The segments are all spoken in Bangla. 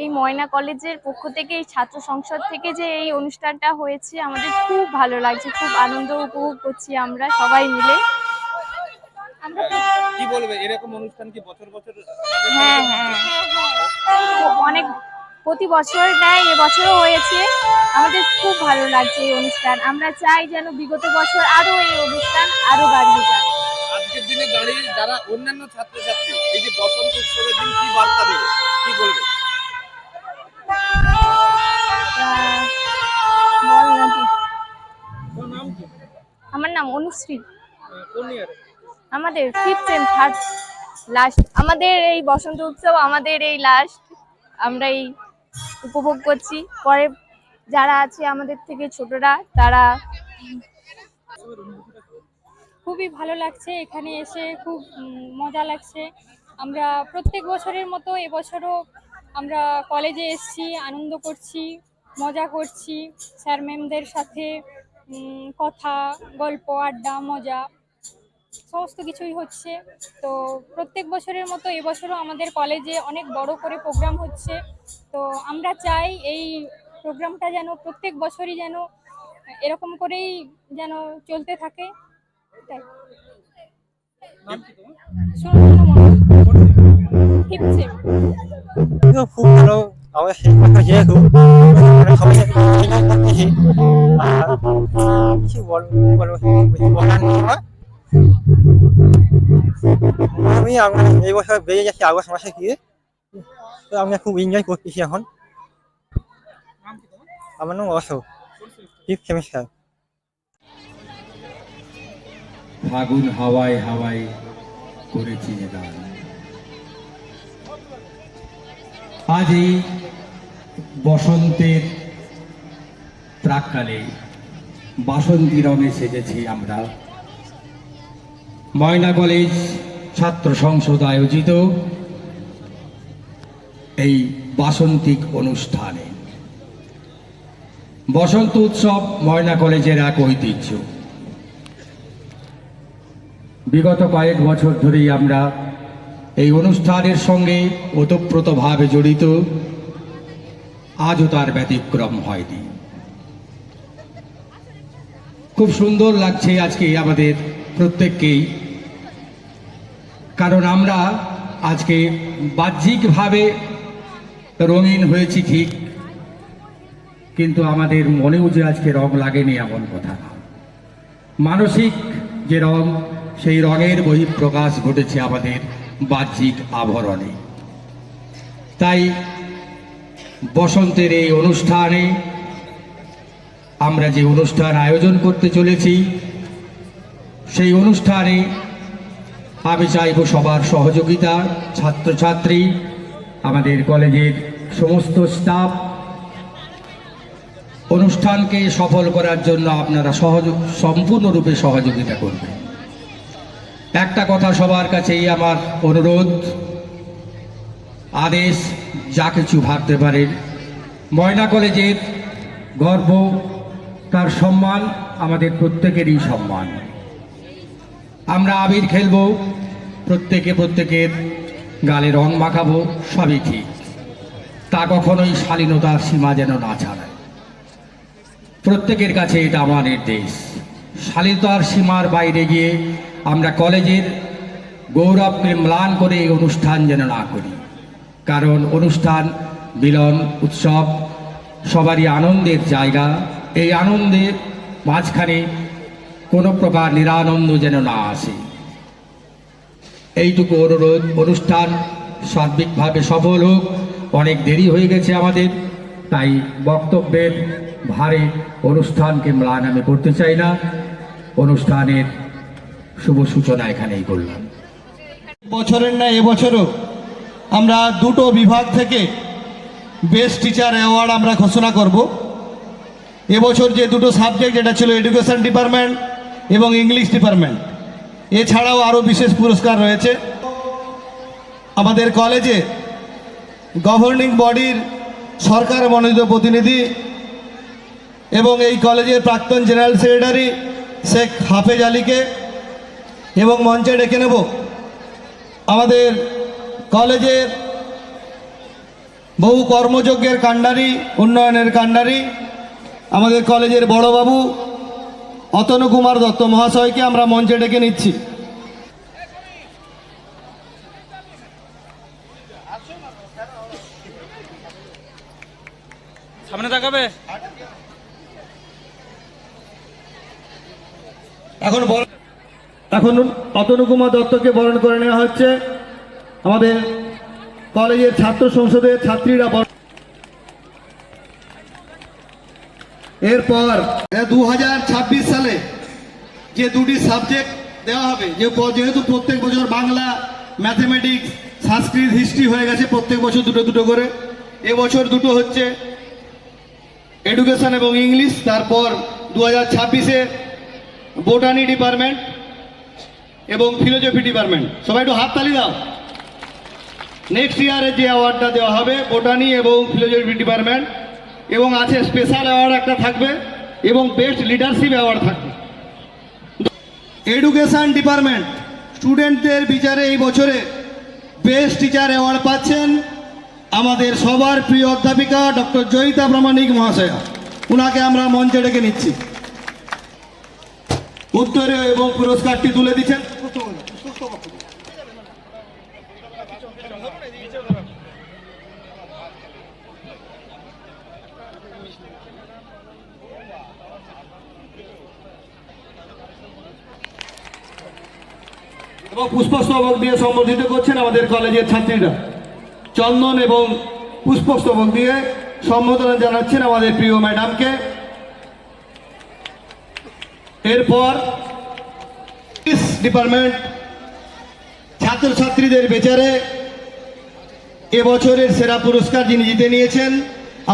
এই ময়না কলেজের পক্ষ থেকে এই ছাত্র সংসদ থেকে যে এই অনুষ্ঠানটা হয়েছে আমাদের খুব ভালো লাগছে খুব আনন্দ উপভোগ করছি আমরা সবাই মিলে। আমরা কি বলবে? এরকম অনুষ্ঠান কি বছর বছর হ্যাঁ হ্যাঁ। অনেক প্রতি বছর নেয় এবছরও হয়েছে। আমাদের খুব ভালো লাগছে এই অনুষ্ঠান। আমরা চাই যেন বিগত বছর আরও এই অনুষ্ঠান আরও বাড়িয়ে যায় আজকের দিনে দাঁড়িয়ে যারা অন্যান্য ছাত্রছাত্রী এই যে বসন্ত উৎসবের দিন কি বার্তা দেবে? কি বলবে? নাম অনুশ্রী। আমাদের ফিফথ এন্ড থার্ড লাস্ট আমাদের এই বসন্ত উৎসব আমাদের এই লাস্ট আমরা এই উপভোগ করছি। পরে যারা আছে আমাদের থেকে ছোটরা তারা খুবই ভালো লাগছে এখানে এসে খুব মজা লাগছে। আমরা প্রত্যেক বছরের মতো এবছরও আমরা কলেজে এসেছি আনন্দ করছি মজা করছি। স্যার ম্যামদের সাথে কথা গল্প আড্ডা মজা সমস্ত কিছুই হচ্ছে। তো প্রত্যেক বছরের মতো এবছরও আমাদের কলেজে অনেক বড় করে প্রোগ্রাম হচ্ছে। তো আমরা চাই এই প্রোগ্রামটা যেন প্রত্যেক বছরই যেন এরকম করেই যেন চলতে থাকে। তাই। মনে খুব ভালো নেই আমি আমরা এই বছর বেরিয়ে যাচ্ছি আগস্ট মাসে গিয়ে তো আমরা খুব এনজয় করতেছি এখন আমার নাম অশোক ফিফথ সেমিস্টার ফাগুন হাওয়ায় হাওয়ায় করেছি আজ এই বসন্তের প্রাককালে বাসন্তী রঙে সেজেছি আমরা। ময়না কলেজ ছাত্র সংসদ আয়োজিত এই বাসন্তিক অনুষ্ঠানে। বসন্ত উৎসব ময়না কলেজের এক ঐতিহ্য। বিগত কয়েক বছর ধরেই আমরা এই অনুষ্ঠানের সঙ্গে ওতপ্রোতভাবে জড়িত। আজও তার ব্যতিক্রম হয়নি। খুব সুন্দর লাগছে আজকে আমাদের প্রত্যেককেই। কারণ আমরা আজকে বাহ্যিকভাবে রঙিন হয়েছি ঠিক, কিন্তু আমাদের মনেও যে আজকে রং লাগেনি এমন কথা না। মানসিক যে রং, সেই রঙের বহিঃপ্রকাশ ঘটেছে আমাদের বাহ্যিক আভরণে তাই বসন্তের এই অনুষ্ঠানে আমরা যে অনুষ্ঠান আয়োজন করতে চলেছি, সেই অনুষ্ঠানে আমি চাইব সবার সহযোগিতা, ছাত্রছাত্রী, আমাদের কলেজের সমস্ত স্টাফ। অনুষ্ঠানকে সফল করার জন্য আপনারা সহযোগ, সম্পূর্ণরূপে সহযোগিতা করবেন। একটা কথা সবার কাছেই আমার অনুরোধ আদেশ যা কিছু ভাবতে পারেন ময়না কলেজের গর্ব, তার সম্মান, আমাদের প্রত্যেকেরই সম্মান। আমরা আবির খেলব, প্রত্যেকে প্রত্যেকের গালে রং মাখাবো, সবই ঠিক। তা কখনোই শালীনতার সীমা যেন না ছাড়ায়। প্রত্যেকের কাছে এটা আমার নির্দেশ। শালীনতার সীমার বাইরে গিয়ে আমরা কলেজের গৌরবকে ম্লান করে এই অনুষ্ঠান যেন না করি। কারণ অনুষ্ঠান, মিলন, উৎসব সবারই আনন্দের জায়গা। এই আনন্দের মাঝখানে কোনো প্রকার নিরানন্দ যেন না আসে। এইটুকু অনুরোধ, অনুষ্ঠান সার্বিকভাবে সফল হোক, অনেক দেরি হয়ে গেছে আমাদের, তাই বক্তব্যের ভারে অনুষ্ঠানকে ম্লান আমি করতে চাই না। অনুষ্ঠানের শুভ সূচনা এখানেই করলাম। বছরের না, এবছরও আমরা দুটো বিভাগ থেকে বেস্ট টিচার অ্যাওয়ার্ড আমরা ঘোষণা করব। এবছর যে দুটো সাবজেক্ট এটা ছিল এডুকেশন ডিপার্টমেন্ট এবং ইংলিশ ডিপার্টমেন্ট এছাড়াও আরও বিশেষ পুরস্কার রয়েছে। আমাদের কলেজে গভর্নিং বডির সরকার মনোনীত প্রতিনিধি এবং এই কলেজের প্রাক্তন জেনারেল সেক্রেটারি শেখ হাফেজ আলীকে এবং মঞ্চে ডেকে নেব। আমাদের কলেজের বহু কর্মযজ্ঞের কাণ্ডারি উন্নয়নের কাণ্ডারি আমাদের কলেজের বড়বাবু অতনু কুমার দত্ত মহাশয়কে আমরা মঞ্চে ডেকে নিচ্ছি। সামনে তাকাবে? এখন এখন অতনু কুমার দত্তকে বরণ করে নেওয়া হচ্ছে। আমাদের কলেজের ছাত্র সংসদের ছাত্রীরা এরপর দু হাজার ছাব্বিশ সালে যে দুটি সাবজেক্ট দেওয়া হবে, যে যেহেতু প্রত্যেক বছর বাংলা, ম্যাথমেটিক্স, সংস্কৃত, হিস্ট্রি হয়ে গেছে প্রত্যেক বছর দুটো দুটো করে। এবছর দুটো হচ্ছে এডুকেশন এবং ইংলিশ তারপর দু হাজার ছাব্বিশে বোটানি ডিপার্টমেন্ট এবং ফিলোজফি ডিপার্টমেন্ট সবাই একটু হাততালি দাও। নেক্সট ইয়ারে যে অ্যাওয়ার্ডটা দেওয়া হবে বোটানি এবং ফিলোজফি ডিপার্টমেন্ট এবং আছে স্পেশাল অ্যাওয়ার্ড একটা থাকবে, এবং বেস্ট লিডারশিপ অ্যাওয়ার্ড থাকবে। এডুকেশন ডিপার্টমেন্ট স্টুডেন্টদের বিচারে এই বছরে বেস্ট টিচার অ্যাওয়ার্ড পাচ্ছেন আমাদের সবার প্রিয় অধ্যাপিকা ডক্টর জয়িতা প্রামাণিক মহাশয়া। উনাকে আমরা মঞ্চে ডেকে নিচ্ছি। উত্তরে এবং পুরস্কারটি তুলে দিচ্ছেন। পুষ্পস্তবক দিয়ে সম্বর্ধিত করছেন আমাদের কলেজের ছাত্রীরা। চন্দন এবং পুষ্পস্তবক দিয়ে সম্বোধনা জানাচ্ছেন আমাদের প্রিয় ম্যাডামকে। এরপর ডিপার্টমেন্ট ছাত্রছাত্রীদের বেচারে এবছরের সেরা পুরস্কার যিনি জিতে নিয়েছেন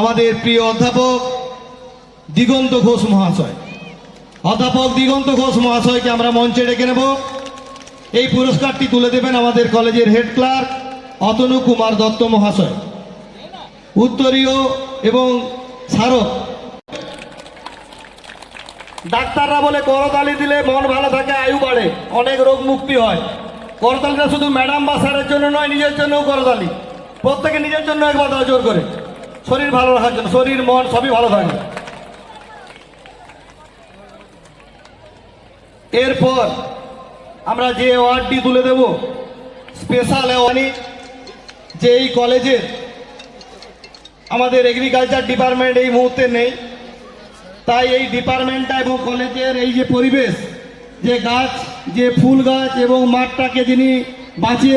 আমাদের প্রিয় অধ্যাপক দিগন্ত ঘোষ মহাশয়। অধ্যাপক দিগন্ত ঘোষ মহাশয়কে আমরা মঞ্চে ডেকে নেব। এই পুরস্কারটি তুলে দেবেন আমাদের কলেজের হেড ক্লার্ক অতনু কুমার দত্ত মহাশয়। উত্তরীয় এবং স্মারক। ডাক্তাররা বলে, করতালি দিলে মন ভালো থাকে, আয়ু বাড়ে, অনেক রোগ মুক্তি হয়। করতালিটা শুধু ম্যাডাম বা স্যারের জন্য নয়, নিজের জন্যও করতালি। প্রত্যেকে নিজের জন্য একবার জোর করে। শরীর ভালো রাখার জন্য, শরীর, মন সবই ভালো থাকে। এরপর আমরা যে অ্যাওয়ার্ডটি তুলে দেব স্পেশাল অ্যাওয়ার্ডই যে এই কলেজের আমাদের এগ্রিকালচার ডিপার্টমেন্ট এই মুহূর্তে নেই। তাই এই ডিপার্টমেন্টটা এবং কলেজের এই যে পরিবেশ, যে গাছ, যে ফুল গাছ এবং মাঠটাকে যিনি বাঁচিয়ে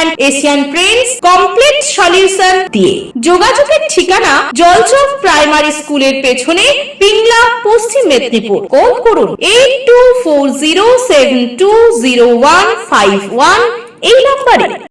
and Asian prints complete solution দিয়ে। যোগাযোগের ঠিকানা জলচক প্রাইমারি স্কুলের পেছনে পিংলা, পশ্চিম মেদিনীপুর। কোন করুন eight two four zero seven two zero one five one এই নম্বরে।